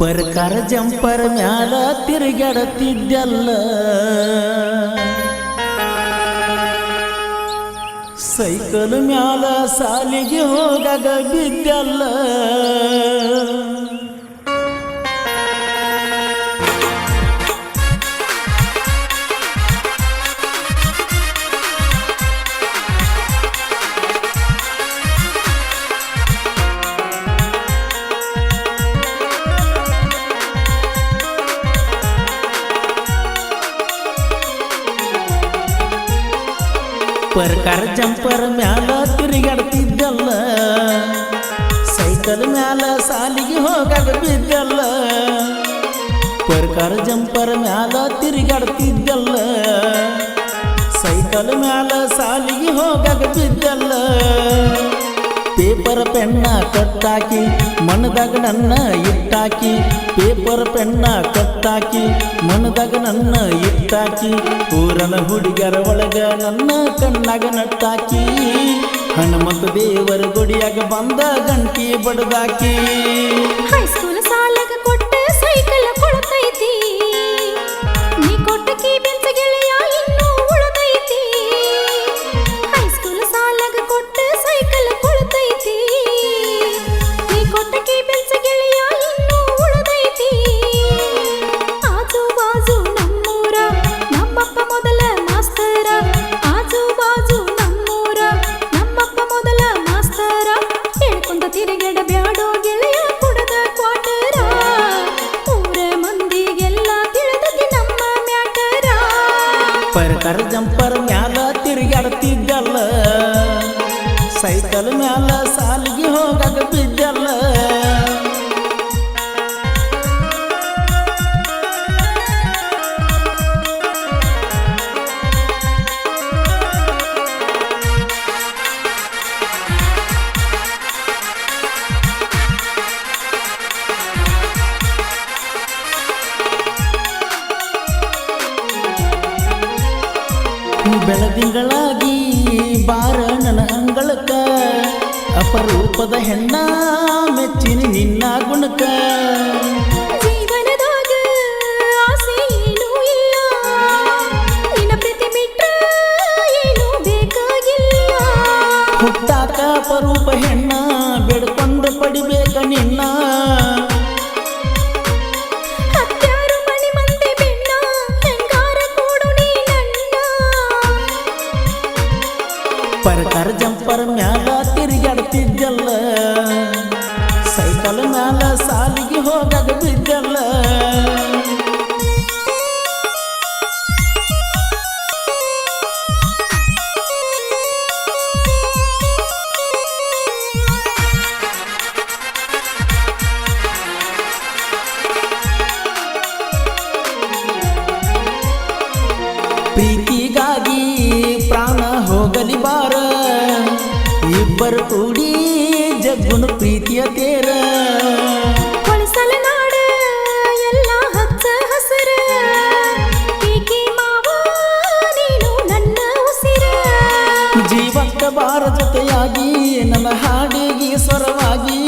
ಪರ್ಕಾರ jumper ಮ್ಯಾಲ ತಿರುಗಾಡತಿದ್ದಲ್ಲ cycle ಮ್ಯಾಲ ಸಾಲಿಗೆ ಹೋಗಾಗ ಬಿದ್ದಲ್ಲ. ಪರ್ಕಾರ ಜಂಪರ್ ಮ್ಯಾಲ ತಿರುಗಾಡ್ತಿದ್ದಲ್ಲ ಸೈಕಲ್ ಮ್ಯಾಲ ಸಾಲಿಗೆ ಹೋಗಾಗ ಬಿದ್ದಲ್ಲ ಪರ್ಕಾರ ಜಂಪರ್ ಮ್ಯಾಲ ತಿರುಗಾಡ್ತಿದ್ದಲ್ಲ ಸೈಕಲ್ ಮ್ಯಾಲ ಸಾಲಿಗೆ ಹೋಗಾಗ ಬಿದ್ದಲ್ಲ ಪೇಪರ್ ಪೆನ್ನ ಕಟ್ಟಾಕಿ, ಮನದಾಗ ನನ್ನ ಇಟ್ಟಾಕಿ, ಪೇಪರ್ ಪೆನ್ನ ಕಟ್ಟಾಕಿ, ಮನದಾಗ ನನ್ನ ಇಟ್ಟಾಕಿ, ಊರನ ಹುಡುಗರ ಒಳಗ ನನ್ನ ಕಣ್ಣಾಗ ನಟ್ಟಾಕಿ, ಹನುಮಂತ ದೇವರ ಗುಡಿಯಾಗ ಬಂದ ಗಂಟಿ ಬಡದಾಕಿ. ಸೈಕಲ್ ಮ್ಯಾಲ ಸಾಲಿಗೆ ಹೋಗಾಗ ಬಿದ್ದಲ್ಲ. ಬೆಳದಿಂಗಳಾಗಿ ಅಪರೂಪದ ಹೆಣ್ಣ ಮೆಚ್ಚಿನಿ ನಿನ್ನ ಗುಣಕ ಹುಟ್ಟಾಕ ಪರೂಪ ಹೆಣ್ಣ ಬೆಡ್ಕೊಂಡು ಪಡಿಬೇಕ ಪರ್ಕಾರ ಜಂಪರ್ ಮ್ಯಾಲ ತಿರುಗಾಡ್ತಿದ್ದಲ್ಲ ಕೂಡಿ ಜಗ್ಗುನ ಪ್ರೀತಿಯ ತೇರ. ಜೀವಕ್ಕ ಬಾರ ಜೊತೆಯಾಗಿ ನನ್ನ ಹಾಡಿಗೆ ಸ್ವರವಾಗಿ.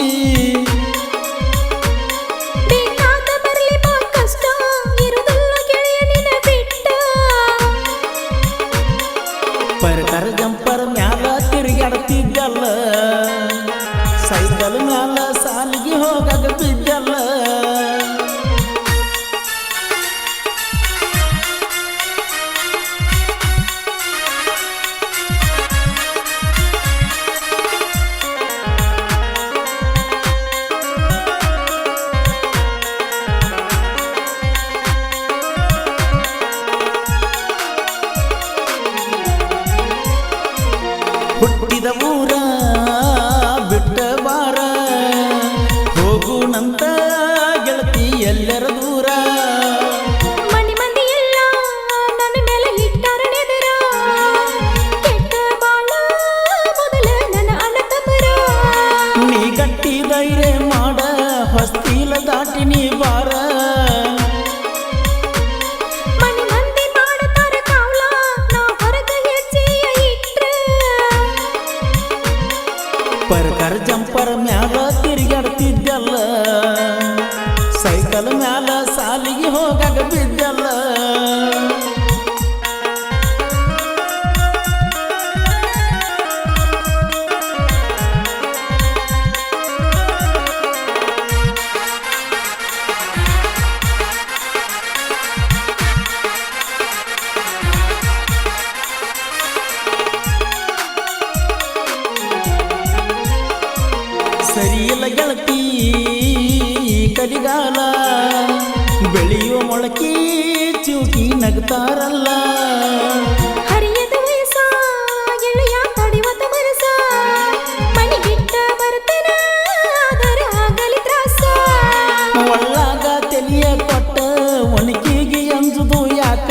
ಹೋಗಾಗ ಬಿದ್ದಲ್ಲ. ಸರಿಯಿಲ್ಲ ಗೆಳತಿ ಕಲಿಗಾಲ. ಚೂಟಿ ನಗ್ತಾರಲ್ಲ. ಹರಿಯದ ವಯಸ್ಸ ಗೆಳೆಯ ತಡಿವತ ಮನಸ ಮನಿ ಬಿಟ್ಟ ಬರ್ತನ ಆದರ ಆಗಲಿ ತ್ರಾಸ. ಒಳ್ಳಾಗ ತೆಲಿಯ ಕೊಟ್ಟ ಒಣಕಿಗೆ ಅಂಜುದು ಯಾಕ?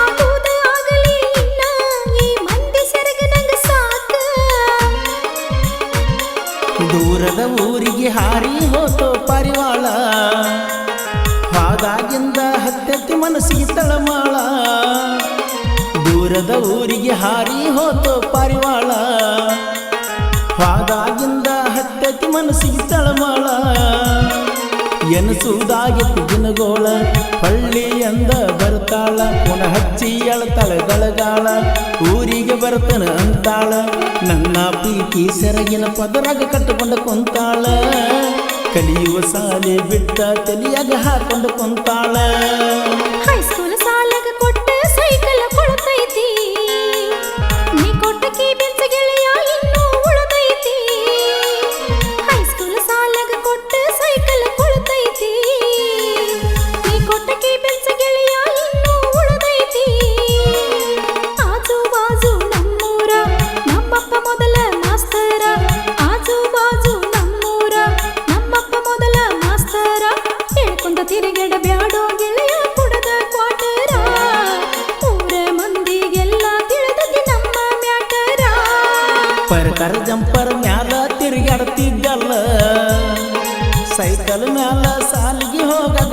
ಆಗುವುದ ಆಗಲಿ ಇನ್ನ ಈ ಮಂದಿ ಸೆರಗ ನಂಗ ಸಾಕ. ದೂರದ ಊರಿಗೆ ಹಾರಿ ಹೋತೋ ಪರಿವಾಳ. ಮನಸ್ಸಿಗೆ ತಳಮಾಳ ದೂರದ ಊರಿಗೆ ಹಾರಿ ಹೋತೋ ಪರಿವಾಳ. ಹಾದಾಗಿಂದ ಹತ್ತತಿ ಮನಸ್ಸಿಗೆ ತಳಮಾಳ ಎನಸುವುದಾಗಿತ್ತು ದಿನಗೋಳ ಹಳ್ಳಿಯಂದ ಬರ್ತಾಳ. ಪುನಃ ಹಚ್ಚಿ ಅಳತಾಳ ಗಳಗಾಳ ಊರಿಗೆ ಬರ್ತನ ಅಂತಾಳ. ನನ್ನ ಪ್ರೀತಿ ಸೆರಗಿನ ಪದರಾಗ ಕಟ್ಟಿಕೊಂಡ ಕುಂತಾಳ. ಕಲಿಯುವ ಸಾಲೆ ಬಿಟ್ಟ ತಲಿಯಾಗ ಹಾಕೊಂಡು ಕುಂತಾಳ. ಜಂಪರ್ ಮ್ಯಾಲ ತಿರುಗಾಡ್ತಿದ್ದಲ್ಲ. ಸೈಕಲ್ ಮ್ಯಾಲ ಸಾಲಿಗೆ ಹೋಗಾಗ